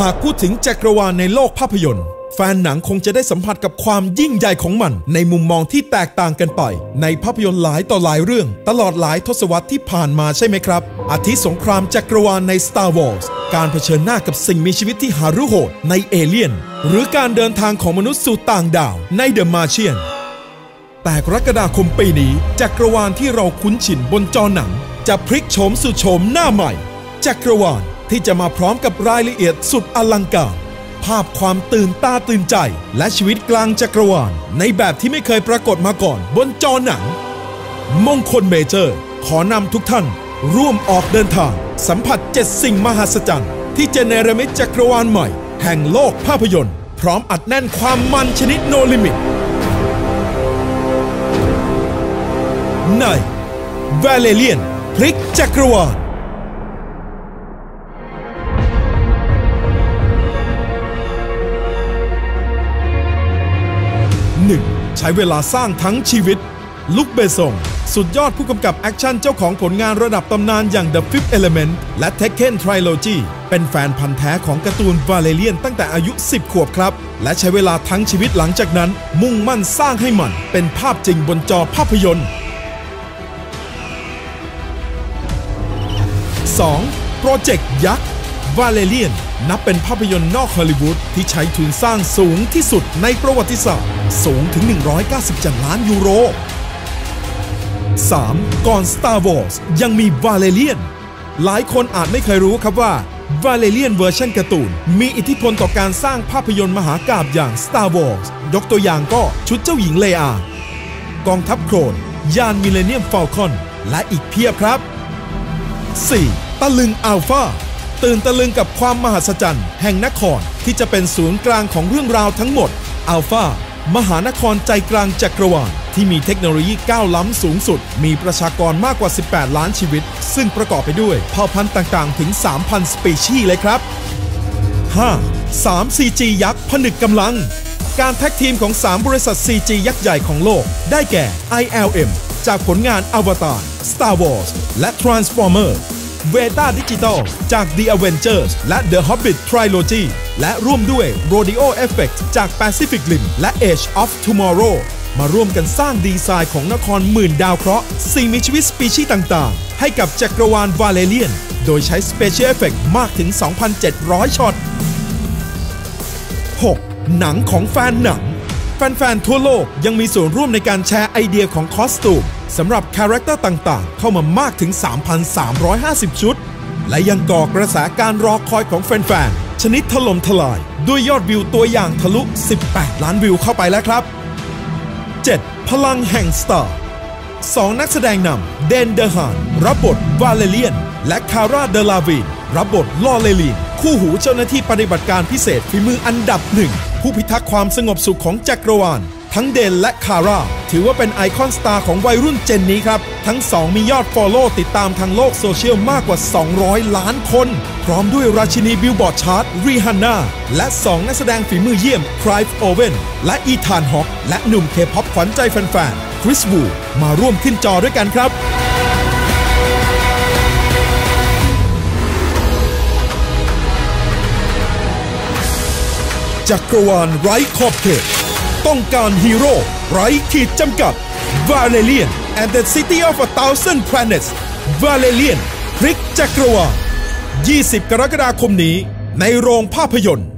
หากพูดถึงจักรวาลในโลกภาพยนตร์ แฟนหนังคงจะได้สัมผัสกับความยิ่งใหญ่ของมัน ในมุมมองที่แตกต่างกันไป ในภาพยนตร์หลายต่อหลายเรื่อง ตลอดหลายทศวรรษที่ผ่านมาใช่ไหมครับ อาทิสงครามจักรวาลใน Star Wars การเผชิญหน้ากับสิ่งมีชีวิตที่หารุโหดในเอเลียน หรือการเดินทางของมนุษย์สู่ต่างดาวใน The Martian แต่กรกฎาคมปีนี้จักรวาลที่เราคุ้นชินบนจอหนัง จะพลิกโฉมสู่โฉมหน้าใหม่ จักรวาล ที่จะมาพร้อมกับรายละเอียดสุดอลังการ ภาพความตื่นตาตื่นใจ และชีวิตกลางจักรวาล ในแบบที่ไม่เคยปรากฏมาก่อนบนจอหนัง มงคลเมเจอร์ ขอนำทุกท่าน ร่วมออกเดินทาง สัมผัสเจ็ดสิ่งมหัศจรรย์ ที่จะเนรมิตจักรวาลใหม่ แห่งโลกภาพยนตร์ พร้อมอัดแน่นความมันชนิดโนลิมิตใน v a l e r i a n พลิกจักรวาล ใช้เวลาสร้างทั้งชีวิต ลุคเบซงสุดยอดผู้กำกับแอคชั่นเจ้าของผลงานระดับตำนานอย่าง The Fifth Element และ Tekken Trilogy เป็นแฟนพันธ์แท้ของการ์ตูน Valerian ตั้งแต่อายุ 10 ขวบครับ และใช้เวลาทั้งชีวิตหลังจากนั้น มุ่งมั่นสร้างให้มัน เป็นภาพจริงบนจอภาพยนตร์ 2. โปรเจกต์ยักษ์ v a l e r i a n นับเป็นภาพยนตร์นอกฮอลลีวูดที่ใช้ทุนสร้างสูงที่สุดในประวัติศาสตร์ สูงถึง 197 ล้านยูโร 3. ก่อน Star Wars ยังมี v a l e r i a n หลายคนอาจไม่เคยรู้ครับว่า v a l e r i a n เวอร์ชันการ์ตูน มีอิทธิพลต่อการสร้างภาพยนตร์มหากาบอย่าง Star Wars ยกตัวอย่างก็ชุดเจ้าหญิงเลอา กองทัพโครน ยานมิเลเนียมฟ a ลคอน และอีกเพียบครับ 4. ตะลึงอัลฟา ตื่นตะลึงกับความมหัศจรรย์แห่งนครที่จะเป็นศูนย์กลางของเรื่องราวทั้งหมดอัลฟามหานครใจกลางจักรวาลที่มีเทคโนโลยีก้าวล้ำสูงสุด มีประชากรมากกว่า 18 ล้านชีวิต ซึ่งประกอบไปด้วยเผ่าพันธุ์ต่างๆ ถึง 3,000 สปีชีส์เลยครับ 5. 3 CG ยักษ์ผนึกกำลัง การแท็กทีมของ 3 บริษัท CG ยักษ์ใหญ่ของโลก ได้แก่ ILM จากผลงาน Avatar Star Wars และ Transformer v e t a Digital จาก The Avengers และ The Hobbit Trilogy และร่วมด้วย Rodeo Effect จาก Pacific Rim และ Age of Tomorrow มาร่วมกันสร้างดีไซน์ของนครหมื่นดาวเคราะห์สิ่งมีชีวิตสปีชีส์ต่างๆ ให้กับจักรวาลวาเลเลียน โดยใช้ Special Effect มากถึง 2,700 ช็อต 6. หนังของแฟนหนัง แฟนๆทั่วโลกยังมีส่วนร่วมในการแชร์ไอเดียของคอสตูม สำหรับคาแรคเตอร์ต่างๆ เข้ามามากถึง 3,350 ชุด และยังก่อกระแสการรอคอยของแฟนๆ ชนิดถล่มทลาย ด้วยยอดวิวตัวอย่างทะลุ 18 ล้านวิวเข้าไปแล้วครับ 7. พลังแห่งสตาร์สองนักแสดงนำเดนเดอร์ฮานรับบทวาเลเลียน และคาร่าเดลาวินรับบทลอเลลีน คู่หูเจ้าหน้าที่ปฏิบัติการพิเศษฝีมืออันดับหนึ่งผู้พิทักษ์ความสงบสุขของจักรวาล ทั้งเดนและคาร่าถือว่าเป็นไอคอนสตาร์ของวัยรุ่นเจนนี้ครับ ทั้งสองมียอดฟอลโล่ติดตามทางโลกโซเชียลมากกว่า 200 ล้านคน พร้อมด้วยราชินีบิลบอร์ดชาร์ตรีฮันนาและ 2 นักแสดงฝีมือเยี่ยมครายฟ์โอเวนและอีธานฮอกและหนุ่มเคป๊อปขวัญใจแฟนๆคริสวูมาร่วมขึ้นจอด้วยกันครับจักรวาลไร้ขอบเขต ต้องการฮีโร่ไร้ขีดจำกัด Valerian and the City of a Thousand Planets Valerian พลิกจักรวาล 20 กรกฎาคมนี้ในโรงภาพยนตร์